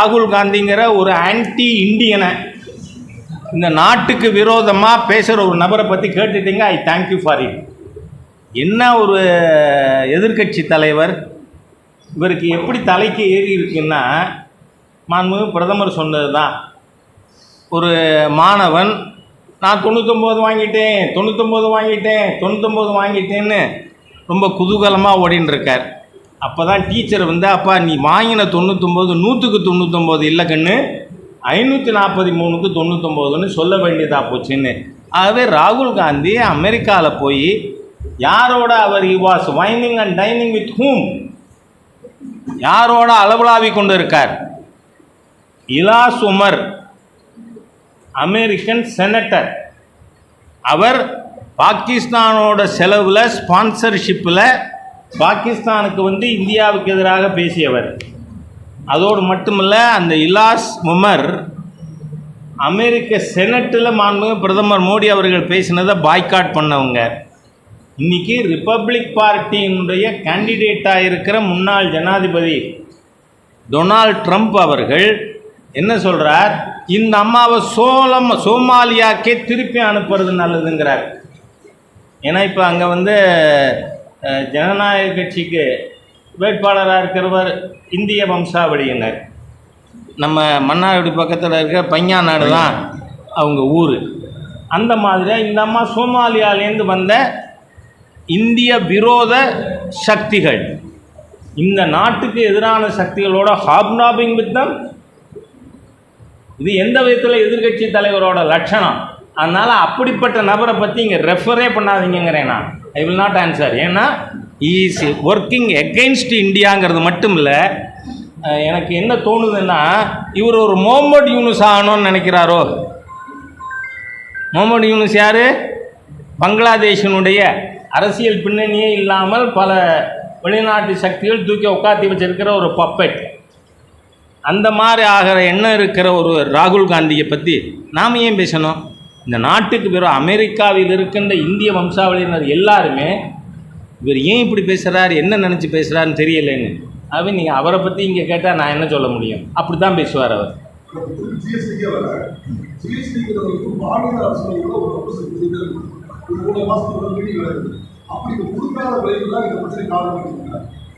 ராகுல் காந்திங்கிற ஒரு ஆன்டி இண்டியனை இந்த நாட்டுக்கு விரோதமாக பேசுகிற ஒரு நபரை பற்றி கேட்டுட்டீங்க I thank you for it என்ன ஒரு எதிர்க்கட்சி தலைவர் இவருக்கு எப்படி தலைக்கு ஏறி இருக்குன்னா மாண்புமிகு பிரதமர் சொன்னது தான் ஒரு மாணவன் நான் தொண்ணூத்தொம்பது வாங்கிட்டேன் தொண்ணூத்தொம்பது வாங்கிட்டேன் தொண்ணூத்தொம்பது வாங்கிட்டேன்னு ரொம்ப குதூகலமாக ஓடின்னு இருக்கார். அப்போ தான் டீச்சர் வந்து அப்பா நீ வாங்கின தொண்ணூத்தொம்பது நூற்றுக்கு தொண்ணூத்தொம்பது இல்லை கண்ணு ஐநூற்றி நாற்பத்தி மூணுக்கு தொண்ணூத்தொம்போதுன்னு சொல்ல வேண்டியதாக போச்சுன்னு. ஆகவே ராகுல் காந்தி அமெரிக்காவில் போய் யாரோட அவர் he was wining and dining with whom யாரோட அளவலாவி கொண்டு இருக்கார் இலாஸ் உமர் அமெரிக்கன் செனட்டர் அவர் பாகிஸ்தானோட செலவில் ஸ்பான்சர்ஷிப்பில் பாகிஸ்தானுக்கு வந்து இந்தியாவுக்கு எதிராக பேசியவர். அதோடு மட்டுமல்ல அந்த இலாஸ் முமர் அமெரிக்க செனட்டில் மாண்பு பிரதமர் மோடி அவர்கள் பேசினதை பாய்காட் பண்ணவங்க. இன்னைக்கு ரிப்பப்ளிக் பார்ட்டியினுடைய கேண்டிடேட்டாக இருக்கிற முன்னாள் ஜனாதிபதி டொனால்ட் ட்ரம்ப் அவர்கள் என்ன சொல்கிறார் இந்த அம்மாவை சோலம் சோமாலியாக்கே திருப்பி அனுப்புறது நல்லதுங்கிறார். ஏன்னா இப்போ அங்கே வந்து ஜனநாயக கட்சிக்கு வேட்பாளராக இருக்கிறவர் இந்திய வம்சாவளியினர். நம்ம மன்னார்குடி பக்கத்தில் இருக்கிற பையா நாடு தான் அவங்க ஊர். அந்த மாதிரியாக இந்த அம்மா சோமாலியாலேருந்து வந்த இந்திய விரோத சக்திகள். இந்த நாட்டுக்கு எதிரான சக்திகளோட ஹாப்னாபிங் வித்தம் இது எந்த விதத்தில் எதிர்க்கட்சி தலைவரோட லட்சணம்? அதனால் அப்படிப்பட்ட நபரை பற்றி இங்கே ரெஃபரே பண்ணாதீங்கிறேன் நான். ஐ வில் நாட் ஆன்சர் ஏன்னா இஸ் ஒர்க்கிங் எகெயின்ஸ்ட் இந்தியாங்கிறது மட்டும் இல்லை எனக்கு என்ன தோணுதுன்னா இவர் ஒரு முகமது யூனுஸ் ஆகணும்னு நினைக்கிறாரோ? முகமது யூனுஸ் யார்? பங்களாதேஷினுடைய அரசியல் பின்னணியே இல்லாமல் பல வெளிநாட்டு சக்திகள் தூக்கி உட்காத்தி வச்சிருக்கிற ஒரு பப்பெட் அந்த மாதிரி ஆகிற எண்ணம் இருக்கிற ஒரு ராகுல் காந்தியை பற்றி நாம் ஏன் பேசணும்? இந்த நாட்டுக்கு வெறும் அமெரிக்காவில் இருக்கின்ற இந்திய வம்சாவளியினர் எல்லாருமே இவர் ஏன் இப்படி பேசுகிறார் என்ன நினச்சி பேசுகிறாருன்னு தெரியலைன்னு. ஆகவே நீங்கள் அவரை பற்றி இங்கே கேட்டால் நான் என்ன சொல்ல முடியும்? அப்படி தான் பேசுவார் அவர்.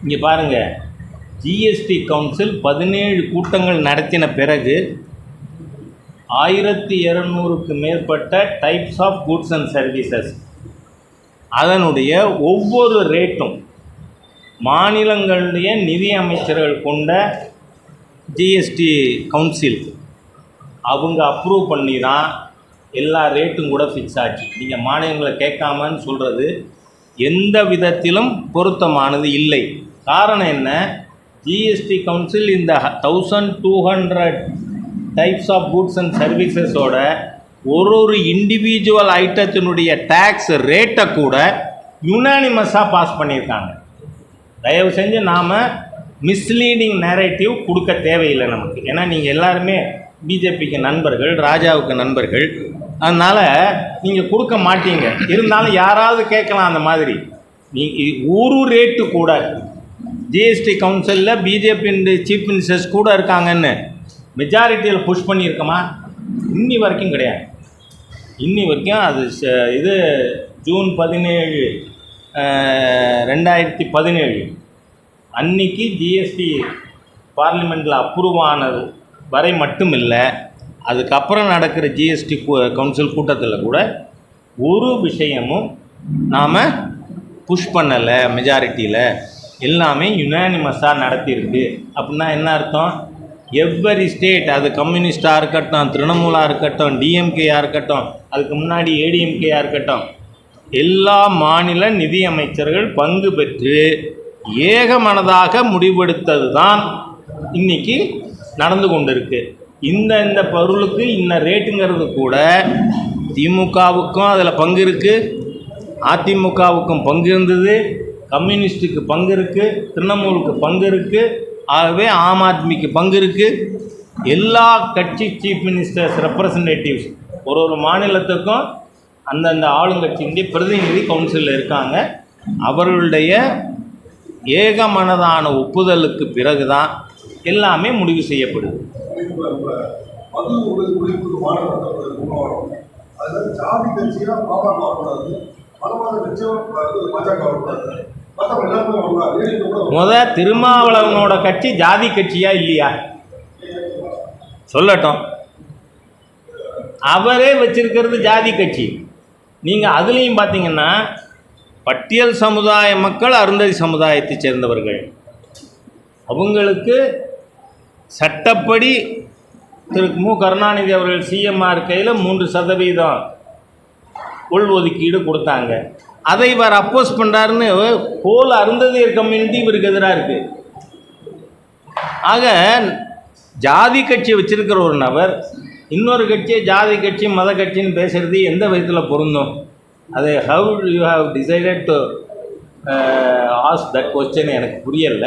இங்கே பாருங்கள் ஜிஎஸ்டி கவுன்சில் பதினேழு கூட்டங்கள் நடத்தின பிறகு ஆயிரத்தி இரநூறுக்கு மேற்பட்ட types of goods and services அதனுடைய ஒவ்வொரு ரேட்டும் மாநிலங்களுடைய நிதி அமைச்சர்கள் கொண்ட ஜிஎஸ்டி கவுன்சில் அவங்க அப்ரூவ் பண்ணி தான் எல்லா ரேட்டும் கூட ஃபிக்ஸ் ஆச்சு. நீங்கள் மாநிலங்களை கேட்காமன்னு சொல்கிறது எந்த விதத்திலும் பொருத்தமானது இல்லை. காரணம் என்ன? ஜிஎஸ்டி கவுன்சில் இந்த thousand two hundred types of goods and சர்வீசஸோட ஒரு ஒரு இண்டிவிஜுவல் ஐட்டத்தினுடைய டேக்ஸ் ரேட்டை கூட யுனானிமஸாக பாஸ் பண்ணியிருக்காங்க. தயவு செஞ்சு நாம் மிஸ்லீடிங் நேரேட்டிவ் கொடுக்க தேவையில்லை நமக்கு. ஏன்னா நீங்கள் எல்லாருமே பிஜேபிக்கு நண்பர்கள் ராஜாவுக்கு நண்பர்கள். அதனால் நீங்கள் கொடுக்க மாட்டீங்க. இருந்தாலும் யாராவது கேட்கலாம் அந்த மாதிரி. நீ ஒரு ரேட்டு கூட. ஜிஎஸ்டி கவுன்சிலில் பிஜேபி சீஃப் மினிஸ்டர்ஸ் கூட இருக்காங்கன்னு. மெஜாரிட்டியில் புஷ் பண்ணியிருக்கோமா? இன்னி வரைக்கும் கிடையாது. இன்னி வரைக்கும் அது ச- இது ஜூன் பதினேழு ரெண்டாயிரத்தி பதினேழு. அன்னைக்கு ஜிஎஸ்டி பார்லிமெண்ட்டில் அப்ரூவ் ஆனது வரை மட்டும் இல்லை அதுக்கப்புறம் நடக்கிற ஜிஎஸ்டி கவுன்சில் கூட்டத்தில் கூட ஒரு விஷயமும் நாம் புஷ் பண்ணலை மெஜாரிட்டியில் எல்லாமே யுனானிமஸாக நடத்தியிருக்கு. அப்படின்னா என்ன அர்த்தம்? எவ்வரி ஸ்டேட் அது கம்யூனிஸ்டாக இருக்கட்டும் திரிணமூலாக இருக்கட்டும் டிஎம்கேயாக இருக்கட்டும் அதுக்கு முன்னாடி ஏடிஎம்கேயாக இருக்கட்டும் எல்லா மாநில நிதி அமைச்சர்கள் பங்கு பெற்று ஏகமனதாக முடிவெடுத்தது தான் இன்றைக்கி நடந்து கொண்டிருக்கு. இந்த இந்த பொருளுக்கு இன்ன ரேட்டுங்கிறது கூட திமுகவுக்கும் அதில் பங்கு இருக்குது அதிமுகவுக்கும் பங்கு இருந்தது. கம்யூனிஸ்ட்டுக்கு பங்கு இருக்குது திரிணமூலுக்கு பங்கு இருக்குது ஆகவே ஆம் ஆத்மிக்கு பங்கு இருக்குது எல்லா கட்சி சீஃப் மினிஸ்டர்ஸ் ரெப்ரசன்டேட்டிவ்ஸ் ஒரு ஒரு மாநிலத்துக்கும் அந்தந்த ஆளுங்கட்சியினுடைய பிரதிநிதி கவுன்சிலில் இருக்காங்க. அவர்களுடைய ஏகமனதான ஒப்புதலுக்கு பிறகு தான் எல்லாமே முடிவு செய்யப்படுது. ஜாதி பாமக மதவாத பாஜக முத திருமாவளவனோட கட்சி ஜாதி கட்சியா இல்லையா? சொல்லட்டும். அவரே வச்சிருக்கிறது ஜாதி கட்சி. நீங்கள் அதுலேயும் பார்த்தீங்கன்னா பட்டியல் சமுதாய மக்கள் அருந்ததி சமுதாயத்தை சேர்ந்தவர்கள். அவங்களுக்கு சட்டப்படி திரு மு கருணாநிதி அவர்கள் சிஎம்ஆர் கையில் மூன்று சதவீதம் உள்ஒதுக்கீடு கொடுத்தாங்க. அதை இவர் அப்போஸ் பண்ணுறாருன்னு ஹோல் அருந்ததியர் கம்யூனிட்டி இவருக்கு எதிராக இருக்குது ஆக ஜாதி கட்சி வச்சிருக்கிற ஒரு நபர் இன்னொரு கட்சியை ஜாதி கட்சி மத கட்சின்னு பேசுறது எந்த விதத்தில் பொருந்தும்? அது how you have decided to ask that question எனக்கு புரியல.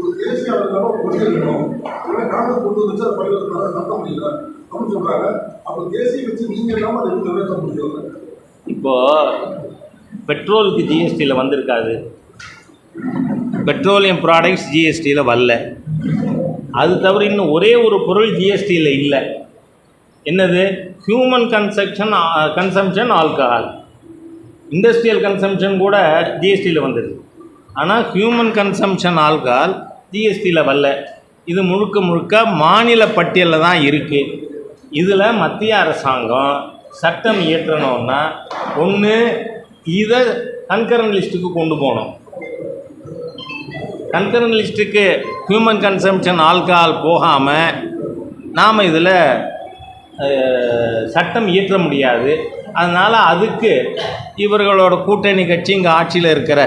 ஒரு தேசிய அளவில் வேணும். கொண்டு நடத்த முடியல அப்படின்னு சொல்றாங்க. அப்ப தேசிய வச்சு நீங்க இல்லாம அதை நிறைவேற்ற முடியும்? இப்போ பெட்ரோலுக்கு ஜிஎஸ்டியில் வந்திருக்காது. பெட்ரோலியம் ப்ராடக்ட்ஸ் ஜிஎஸ்டியில் வரல. அது தவிர இன்னும் ஒரே ஒரு பொருள் ஜிஎஸ்டியில் இல்லை. என்னது? Human consumption consumption alcohol industrial consumption கூட ஜிஎஸ்டியில் வந்தது. ஆனால் ஹியூமன் கன்சம்ஷன் ஆல்கஹால் ஜிஎஸ்டியில் வரல. இது முழுக்க முழுக்க மாநில பட்டியலில் தான் இருக்குது இதில் மத்திய அரசாங்கம் சட்டம் இயற்றணும்னா ஒன்று இதை கன்கரன் லிஸ்ட்டுக்கு கொண்டு போகணும். கன்கரன் லிஸ்ட்டுக்கு ஹியூமன் கன்சம்ஷன் ஆல்கஹால் போகாமல் நாம் இதில் சட்டம் இயற்ற முடியாது. அதனால் அதுக்கு இவர்களோட கூட்டணி கட்சி இங்கே ஆட்சியில் இருக்கிற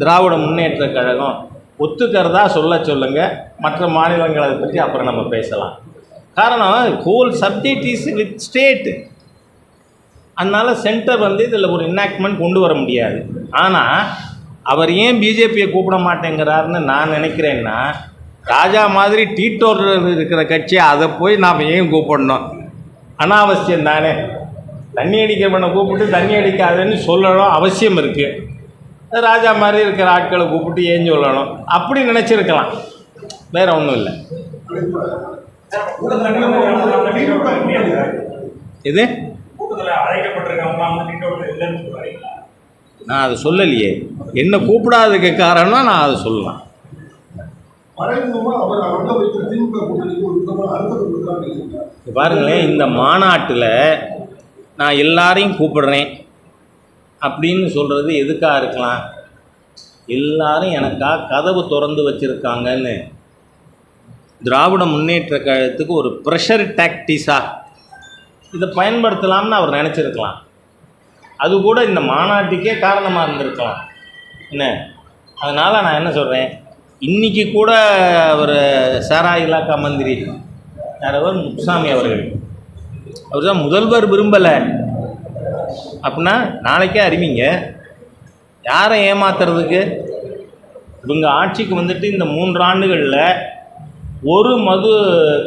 திராவிட முன்னேற்ற கழகம் ஒத்துக்கிறதா சொல்ல சொல்லுங்கள் மற்ற மாநிலங்களை பற்றி அப்புறம் நம்ம பேசலாம். காரணம் whole subject is with state அதனால் சென்டர் வந்து இதில் ஒரு இன்னாக்ட்மெண்ட் கொண்டு வர முடியாது. ஆனால் அவர் ஏன் பிஜேபியை கூப்பிட மாட்டேங்கிறாருன்னு நான் நினைக்கிறேன்னா ராஜா மாதிரி டீட்டோர் இருக்கிற கட்சி அதை போய் நாம் ஏன் கூப்பிடணும்? அனாவசியம் தானே. தண்ணி அடிக்கிறவனை கூப்பிட்டு தண்ணி அடிக்காதுன்னு சொல்லணும் அவசியம் இருக்குது ராஜா மாதிரி இருக்கிற ஆட்களை கூப்பிட்டு ஏன் சொல்லணும்? அப்படி நினச்சிருக்கலாம். வேறு ஒன்றும் இல்லை. சொல்றாரு நான் அதை சொல்லலையே. என்ன கூப்பிடாததுக்கு காரணம் நான் அதை சொல்லலாம். பாருங்களேன் இந்த மாநாட்டில் நான் எல்லாரையும் கூப்பிடுறேன். அப்படின்னு சொல்கிறது எதுக்காக இருக்கலாம்? எல்லாரும் எனக்காக கதவு திறந்து வச்சுருக்காங்கன்னு. திராவிட முன்னேற்ற கழகத்துக்கு ஒரு ப்ரெஷர் டாக்டிஸாக இதை பயன்படுத்தலாம்னு அவர் நினச்சிருக்கலாம். அது கூட இந்த மாநாட்டுக்கே காரணமாக இருந்திருக்கலாம். என்ன? அதனால் நான் என்ன சொல்கிறேன் இன்றைக்கி கூட அவர் சாரா இலாக்கா மந்திரி யாரவர்? முத்துசாமி அவர்கள். அவர் தான் முதல்வர் விரும்பலை. அப்படின்னா நாளைக்கே அறிவிங்க. யாரை ஏமாத்துறதுக்கு? இவங்க ஆட்சிக்கு வந்துட்டு இந்த மூன்று ஆண்டுகளில் ஒரு மது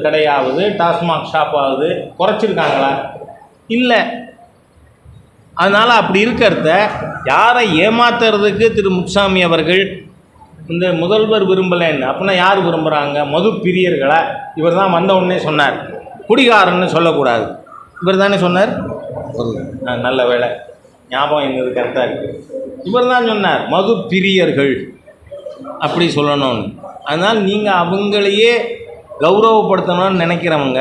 கடையாவது டாஸ்மாக் ஷாப்பாவது குறைச்சிருக்காங்களா? இல்லை. அதனால் அப்படி இருக்கிறத யாரை ஏமாத்துறதுக்கு திரு முத்துசாமி அவர்கள் இந்த முதல்வர் விரும்பலைன்னு அப்படின்னா யார் விரும்புகிறாங்க மது பிரியர்களை? இவர் தான் வந்த உடனே சொன்னார். குடிகாரன்னு சொல்லக்கூடாது. இவர் தானே சொன்னார்? ஆ, நல்ல வேலை ஞாபகம் எங்களுக்கு கரெக்டாக இருக்குது இவர் தான் சொன்னார் மது பிரியர்கள். அப்படி சொல்லணும்னு. அதனால் நீங்கள் அவங்களையே கௌரவப்படுத்தணும்னு நினைக்கிறவங்க.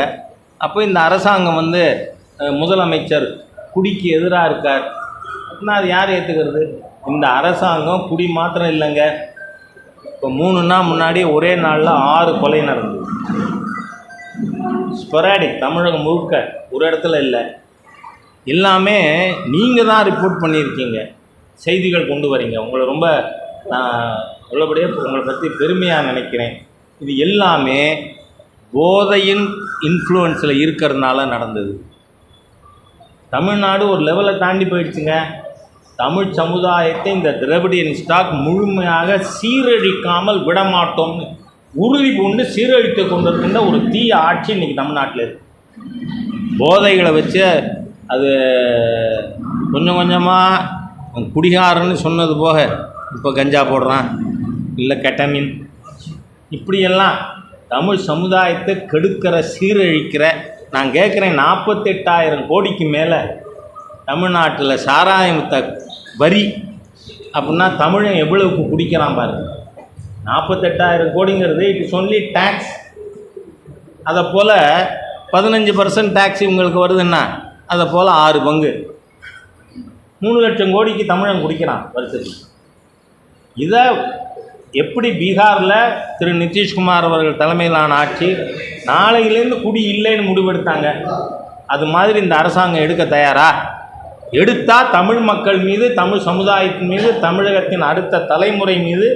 அப்போ இந்த அரசாங்கம் வந்து முதலமைச்சர் குடிக்கு எதிராக இருக்கார். அப்படின்னா அது யார் ஏற்றுக்கிறது இந்த அரசாங்கம் குடி மாத்திரம் இல்லைங்க. இப்போ மூணு நாள் முன்னாடி ஒரே நாளில் ஆறு கொலை நடந்தது. ஸ்பொராடிக் தமிழகம் முழுக்க ஒரு இடத்துல இல்லை. எல்லாமே நீங்கள் தான் ரிப்போர்ட் பண்ணியிருக்கீங்க. செய்திகள் கொண்டு வரீங்க. உங்களை ரொம்ப நான் உங்களை பற்றி பெருமையாக நினைக்கிறேன். இது எல்லாமே போதையின் இன்ஃப்ளூயன்ஸில் இருக்கிறதுனால நடந்தது. தமிழ்நாடு ஒரு லெவலை தாண்டி போயிடுச்சுங்க. தமிழ் சமுதாயத்தை இந்த திரவிடியன் ஸ்டாக் முழுமையாக சீரழிக்காமல் விடமாட்டோம்னு உறுதி பூண்டு சீரழித்து கொண்டிருக்கின்ற ஒரு தீய ஆட்சி இன்றைக்கி தமிழ்நாட்டில் இருக்குது போதைகளை வச்சு அது கொஞ்சம் கொஞ்சமாக குடிகாரன்னு சொன்னது போக இப்போ கஞ்சா போடுறான். இல்லை கெட்டமின். இப்படியெல்லாம் தமிழ் சமுதாயத்தை கெடுக்கிற சீரழிக்கிற நான் கேட்குறேன் நாற்பத்தெட்டாயிரம் கோடிக்கு மேலே தமிழ்நாட்டில் சாராயத்தை வரி அப்படின்னா தமிழன் எவ்வளவுக்கு குடிக்கிறான் பாருங்க நாற்பத்தெட்டாயிரம் கோடிங்கிறது இட் ஒன்லி டேக்ஸ் அதை போல் பதினஞ்சு பர்சன்ட் டேக்ஸ் இவங்களுக்கு வருதுன்னா அதை போல் ஆறு பங்கு. மூணு லட்சம் கோடிக்கு தமிழன் குடிக்கிறான் வருஷத்துக்கு. இதை எப்படி பீகாரில் திரு நிதிஷ்குமார் அவர்கள் தலைமையிலான ஆட்சி நாளையிலேருந்து குடி இல்லைன்னு முடிவெடுத்தாங்க அது மாதிரி இந்த அரசாங்கம் எடுக்க தயாரா எடுத்தால் தமிழ் மக்கள் மீது தமிழ் சமுதாயத்தின் மீது தமிழகத்தின் அடுத்த தலைமுறை மீது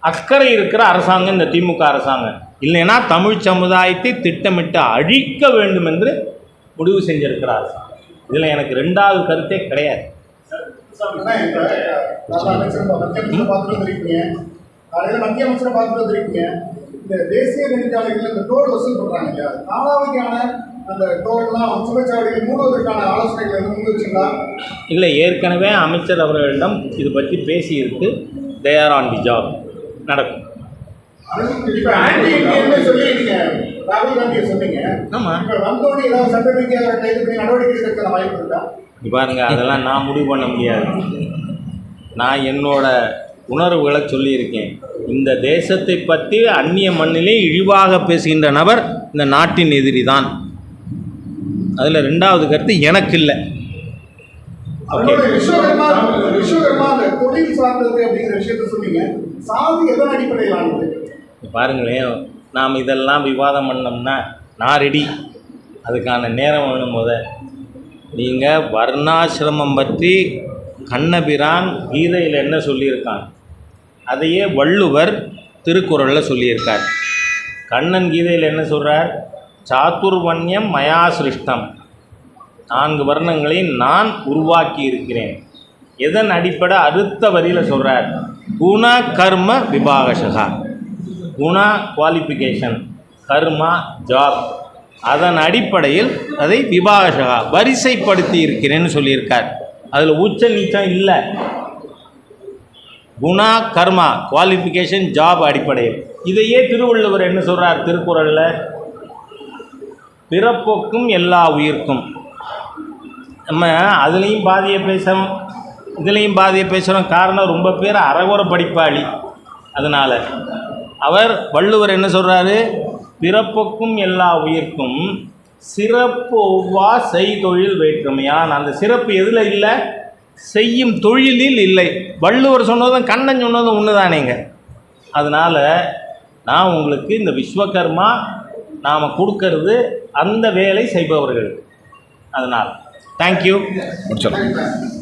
அக்கறை இருக்கிற அரசாங்கம் இந்த திமுக அரசாங்கம் இல்லைன்னா தமிழ் சமுதாயத்தை திட்டமிட்டு அழிக்க வேண்டும் என்று முடிவு செஞ்சிருக்கிற அரசாங்கம் இதில் எனக்கு ரெண்டாவது கருத்தே கிடையாது காலையில மத்திய அமைச்சரை பார்த்துட்டு வந்திருக்கீங்க. இந்த தேசிய நெடுஞ்சாலைகள் இந்த டோல் வசூல் பண்றாங்க இல்லையா? காலாவதியான அந்த டோல்லாம் சுங்கச்சாவடிகள் மூடுவதற்கான ஆலோசனைகள் எதுவும் முன் வச்சுங்களா இல்லை ஏற்கனவே அமைச்சர் அவர்களிடம் இது பற்றி பேசியிருக்கு. தேர் ஆன் தி ஜாப் நடக்கும் இப்ப ஆன்டி இந்தியன்னு சொல்லி நீங்க ராகுல் காந்தியை சொன்னீங்க. ஆமாம் இப்ப வந்தோடனே ஏதாவது சட்ட ரீதியாக கைது பண்ணி நடவடிக்கை எடுக்கிற வாய்ப்பு இருக்கா? இங்க பாருங்க அதெல்லாம் நான் முடிவு பண்ண முடியாது. நான் என்னோட உணர்வுகளை சொல்லியிருக்கேன். இந்த தேசத்தை பற்றி அந்நிய மண்ணிலே இழிவாக பேசுகின்ற நபர் இந்த நாட்டின் எதிரி தான் அதில் ரெண்டாவது கருத்து எனக்கு இல்லை பாருங்களேன் நாம் இதெல்லாம் விவாதம் பண்ணோம்னா நான் ரெடி அதுக்கான நேரம் வேணும் முத. நீங்கள் வர்ணாசிரமம் பற்றி கண்ணபிரான் கீதையில் என்ன சொல்லியிருக்கான்? அதையே வள்ளுவர் திருக்குறளில் சொல்லியிருக்கார். கண்ணன் கீதையில் என்ன சொல்கிறார் சாத்துர்வண்யம் மயா சிருஷ்டம். நான்கு வர்ணங்களை நான் உருவாக்கி இருக்கிறேன் எதன் அடிப்படை அடுத்த வரியில் சொல்கிறார் குண கர்ம விபாகசகா. குணா குவாலிஃபிகேஷன் கர்மா ஜாப் அதன் அடிப்படையில் அதை விபாகசகா வரிசைப்படுத்தி இருக்கிறேன்னு சொல்லியிருக்கார். அதில் உச்ச நீச்சம் இல்லை. குணா கர்மா குவாலிஃபிகேஷன் ஜாப் அடிப்படையில். இதையே திருவள்ளுவர் என்ன சொல்கிறார் திருக்குறளில்? பிறப்போக்கும் எல்லா உயிர்க்கும். நம்ம அதுலேயும் பாதியை பேசுகிறோம் இதுலேயும் பாதியை பேசுகிறோம் காரணம் ரொம்ப பேர் அறகுற படிப்பாளி. அதனால் அவர் வள்ளுவர் என்ன சொல்கிறாரு பிறப்புக்கும் எல்லா உயிர்க்கும் சிறப்பு ஒவ்வா செய்தொழில் வேற்றுமையான். அந்த சிறப்பு எதில் இல்லை? செய்யும் தொழிலில் இல்லை. வள்ளுவர் சொன்னதும் கண்ணன் சொன்னதும் ஒன்று தானேங்க அதனால் நான் உங்களுக்கு இந்த விஸ்வகர்மா நாம் கொடுக்கறது அந்த வேலை செய்பவர்கள். அதனால் தேங்க்யூ முடிச்சிடலாம்.